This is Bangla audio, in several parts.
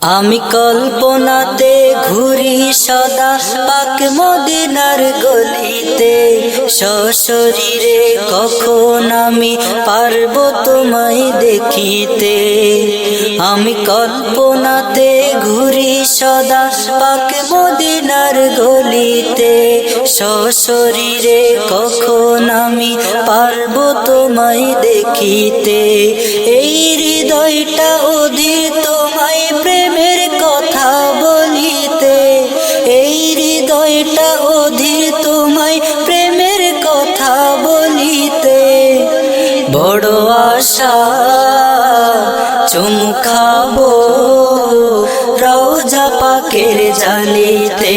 আমি কল্পনাতে ঘুরি সদা পাক মদিনার গলিতে। সশরীরে কখন আমি পারব তোমায় দেখিতে? আমি কল্পনাতে ঘুরি সদা পাক মদিনার গলিতে। সশরীরে কখন আমি পারব তোমায় দেখিতে? এই হৃদয়টা অধীর হৃদয়টা অধীর তোমায় প্রেমের কথা বলিতে। বড় আশা চুমুখাবো রওজা পাকের জালিতে,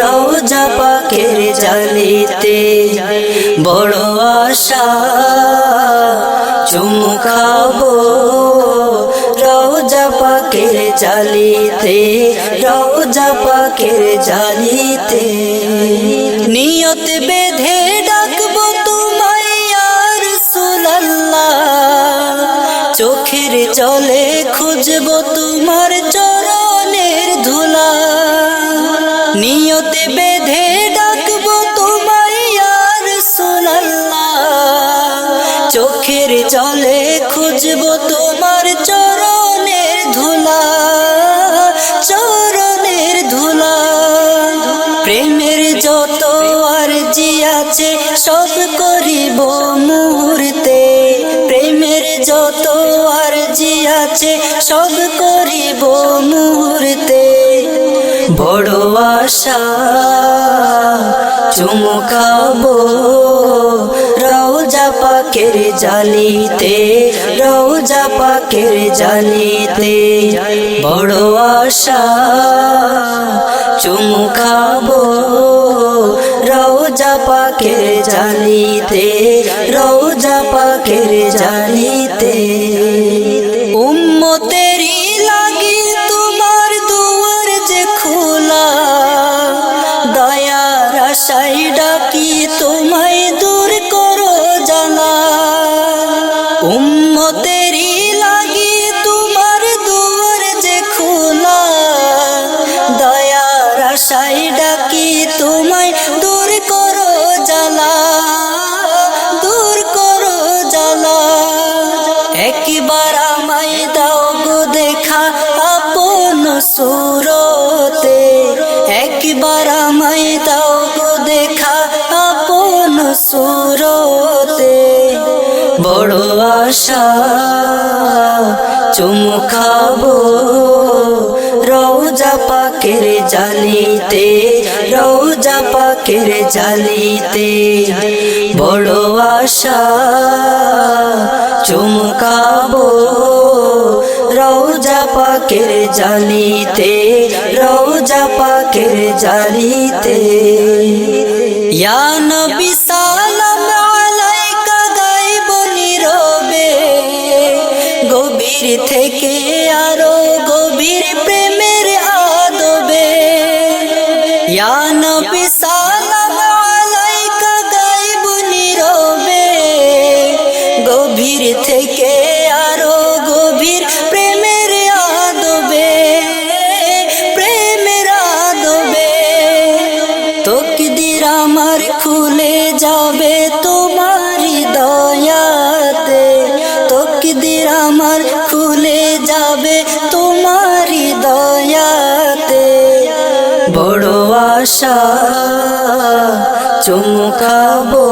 রওজা পাকের জালিতে। বড় আশা চুমুখাবো রওজা পাকের জালিতে রওজা পাকের জালিতে নিয়ত বেঁধে ডাকবো তোমায় আর চোখের জলে খুঁজবো তোমার চরণের ধুলা। নিয়তে বেঁধে ডাকবো তোমায় আর চোখের জলে খুঁজবো তোমার চরণের সব করিব মুহূর্তে। প্রেমের যত আর জি আছে, সব করিব মুহূর্তে। বড় আশা চুমুকাবো, রওজা পাকের জালিতে, রওজা পাকের জালিতে। বড় আশা চুমুকাবো রওজা পাকের জালিতে আশা চুমুখাবো রওজা পাকের জালিতে, রওজা পাকের জালিতে। বড় আশা চুমুকাবো রওজা পাকের জালিতে, রওজা পাকের জালিতে। গভীর থেকে আরও গভীর প্রেমের আদবে প্রেমের আদবে। তকদির আমার খুলে যাবে তোমারি দয়াতে। তকদির আমার খুলে যাবে তোমারি দয়াতে। বড় আশা চুমুকাবো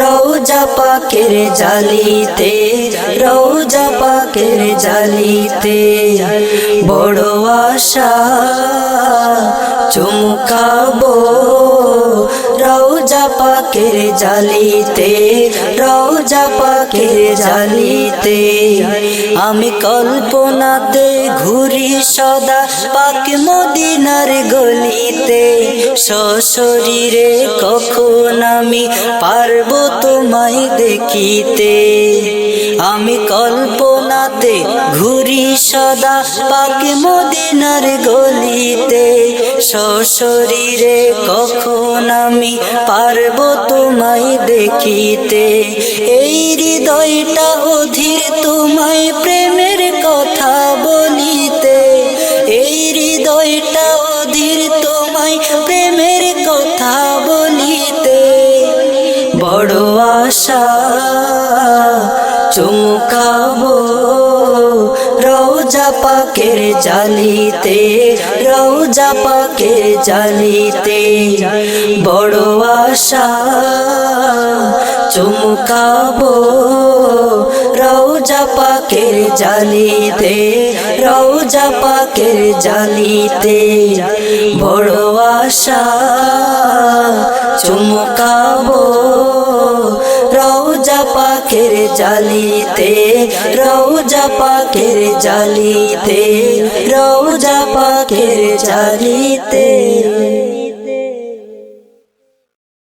রওজা পাকের জালিতে রৌজা পাকের জালিতে বড় আশা চুমকাবো। রৌজা পাকের জালিতে রওজা পাকের জালিতে। আমি কল্পনাতে ঘুরি সদা পাক মদিনার গলিতে। সশরীরে কখন আমি পারব তোমায় দেখিতে? আমি কল্পনাতে ঘুরি সদা পাক মদিনার গলিতে। সশরীরে কখন আমি পারব তোমায় দেখিতে? এই হৃদয়টা অধীর তোমায় প্রেমের কথা বলিতে। এই হৃদয়টা অধীর তোমায় প্রেমের কথা বলিতে। বড় আশা চুমকাবো রৌজা পাকের জালিতে রৌজা পাকের জালিতে বড় আশা চুমকাবো। রৌজা পাকের জালিতে রৌজা পাকের জালিতে বড় আশা চুমকাবো। রৌজা পাকের জালিতে রৌজা পাকের জালিতে রৌজা পাকের জালিতে।